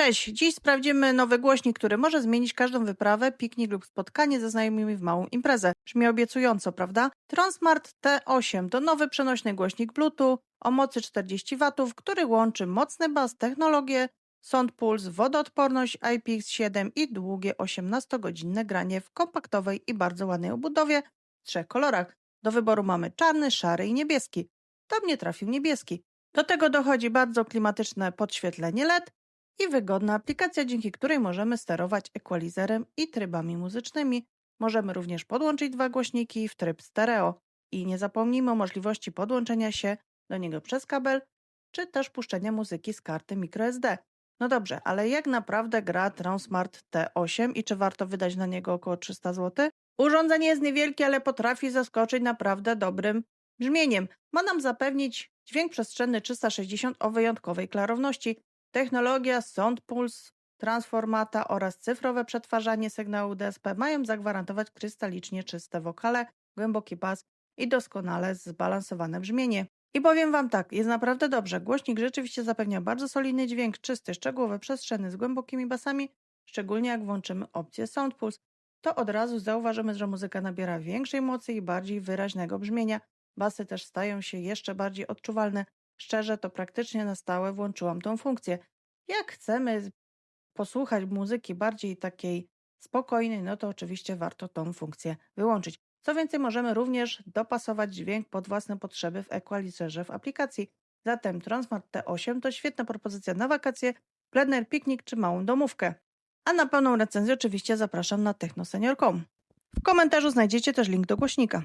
Cześć, dziś sprawdzimy nowy głośnik, który może zmienić każdą wyprawę, piknik lub spotkanie ze znajomymi w małą imprezę. Brzmi obiecująco, prawda? Transmart T8 to nowy przenośny głośnik Bluetooth o mocy 40 W, który łączy mocny bas, technologię, sound pulse, wodoodporność IPX7 i długie 18-godzinne granie w kompaktowej i bardzo ładnej obudowie w trzech kolorach. Do wyboru mamy czarny, szary i niebieski. Do mnie trafił niebieski. Do tego dochodzi bardzo klimatyczne podświetlenie LED i wygodna aplikacja, dzięki której możemy sterować equalizerem i trybami muzycznymi. Możemy również podłączyć dwa głośniki w tryb stereo. I nie zapomnijmy o możliwości podłączenia się do niego przez kabel, czy też puszczenia muzyki z karty microSD. No dobrze, ale jak naprawdę gra Transmart T8 i czy warto wydać na niego około 300 zł? Urządzenie jest niewielkie, ale potrafi zaskoczyć naprawdę dobrym brzmieniem. Ma nam zapewnić dźwięk przestrzenny 360 o wyjątkowej klarowności, technologia Sound Pulse, transformata oraz cyfrowe przetwarzanie sygnału DSP mają zagwarantować krystalicznie czyste wokale, głęboki bas i doskonale zbalansowane brzmienie. I powiem Wam tak, jest naprawdę dobrze. Głośnik rzeczywiście zapewnia bardzo solidny dźwięk, czysty, szczegółowy, przestrzenny, z głębokimi basami, szczególnie jak włączymy opcję Sound Pulse. To od razu zauważymy, że muzyka nabiera większej mocy i bardziej wyraźnego brzmienia. Basy też stają się jeszcze bardziej odczuwalne. Szczerze, to praktycznie na stałe włączyłam tą funkcję. Jak chcemy posłuchać muzyki bardziej takiej spokojnej, no to oczywiście warto tą funkcję wyłączyć. Co więcej, możemy również dopasować dźwięk pod własne potrzeby w equalizerze w aplikacji. Zatem Transmart T8 to świetna propozycja na wakacje, plener, piknik czy małą domówkę. A na pełną recenzję oczywiście zapraszam na technosenior.com. W komentarzu znajdziecie też link do głośnika.